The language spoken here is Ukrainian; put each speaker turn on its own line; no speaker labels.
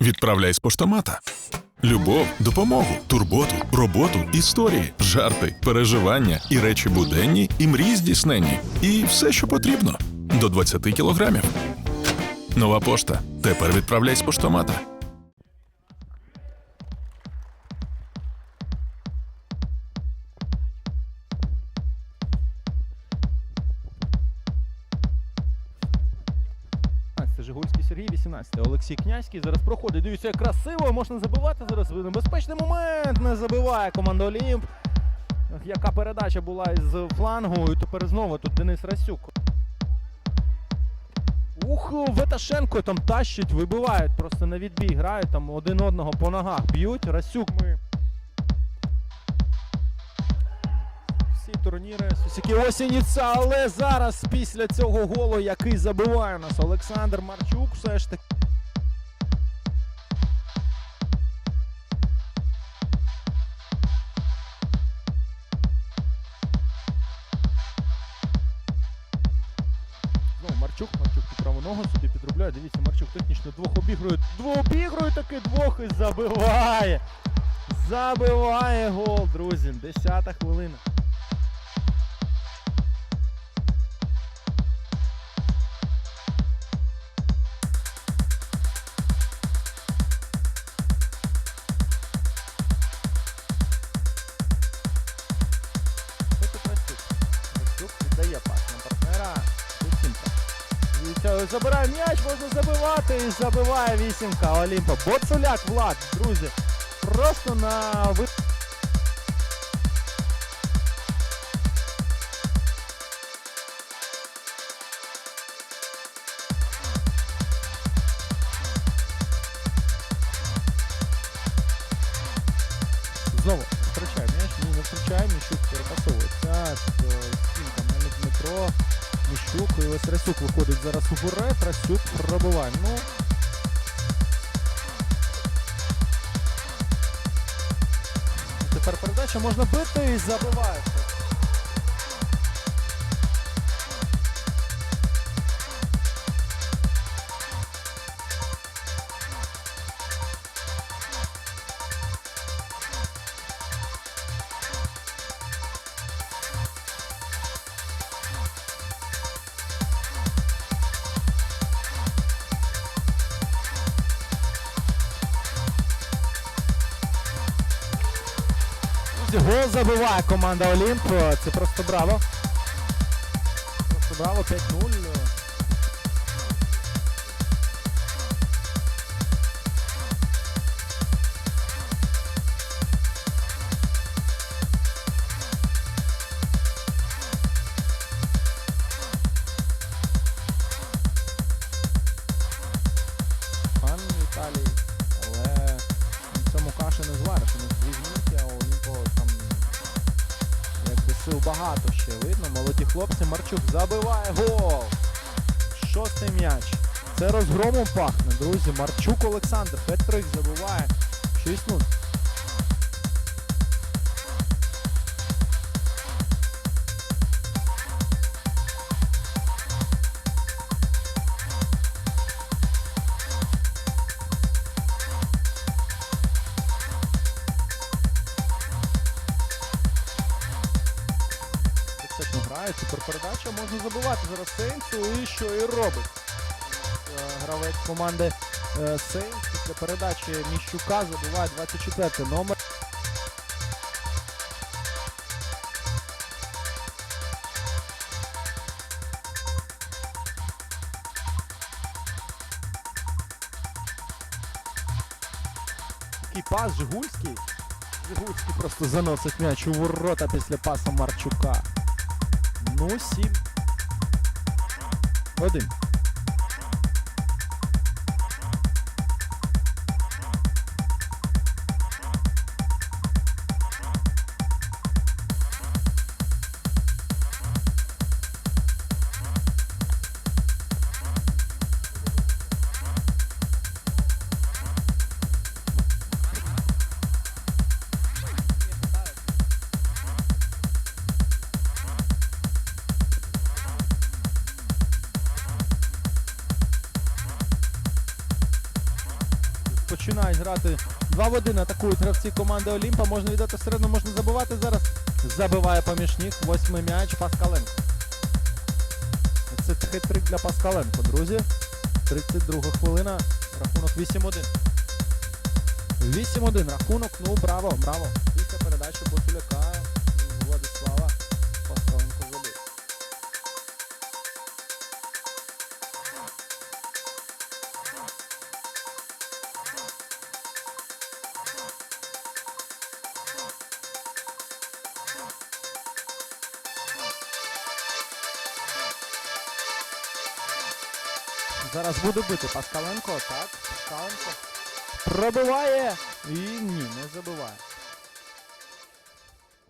відправляй з поштомата. Любов, допомогу, турботу, роботу, історії, жарти, переживання і речі буденні, і мрії здійсненні. І все, що потрібно. До 20 кілограмів. Нова пошта. Тепер відправляй з поштомата.
Жигульський Сергій, 18. Олексій Князький зараз проходить. Дивіться, як красиво, можна забивати зараз. Небезпечний момент. Не забиває команда Олімп. Яка передача була із флангу. І тепер знову тут Денис Расюк. Ух, Веташенко там тащить, вибивають, просто на відбій грають, там один одного по ногах б'ють. Расюк ми. Турніри Сусіки Осініця, але зараз після цього голу, який забиває нас Олександр Марчук, все ж таки. Марчук, Марчук під ногу собі підробляє. Дивіться, Марчук технічно двох обігрує. Двох обігрує таки двох і забиває. Забиває гол, друзі. Десята хвилина. Забирає м'яч, можна забивати і забиває вісімка Олімпа. Боцуляк Влад, друзі. Просто на ви. Знову втрачає м'яч, ні, не втрачає, Міщук перепасовується. Стінка Мельник Дмитро, Міщук, і ось Расюк виходить зараз у уперед, Расюк пробиває. Ну, тепер передача можна бити і забиває. Гол забиває команда Олімп. Це просто браво. Просто браво 5-0. Багато ще видно. Молоді хлопці. Марчук забиває гол. Шостий м'яч. Це розгромом пахне, друзі. Марчук Олександр. Хет-трик забиває. 6-0. Грає, суперпередача, можна забивати зараз Сейнсу і що і робить. Е, Гравець команди е, Сейнс після передачі Міщука забиває 24 номер. Такий пас Жигульський. Жигульський просто заносить м'яч у ворота після паса Марчука. Ну, сім. Один. Починають грати 2 в 1, атакують гравці команди Олімпа. Можна віддати всередину, можна забивати зараз. Забиває поміж ніг. Восьмий м'яч Паскаленко. Це хитрик для Паскаленко, друзі. 32 хвилина. Рахунок 8-1. 8-1 рахунок. Ну, браво, браво. Після передачі Бутуляка Зараз буде бити Паскаленко. Так, Паскаленко. Пробиває. І ні, не забиває.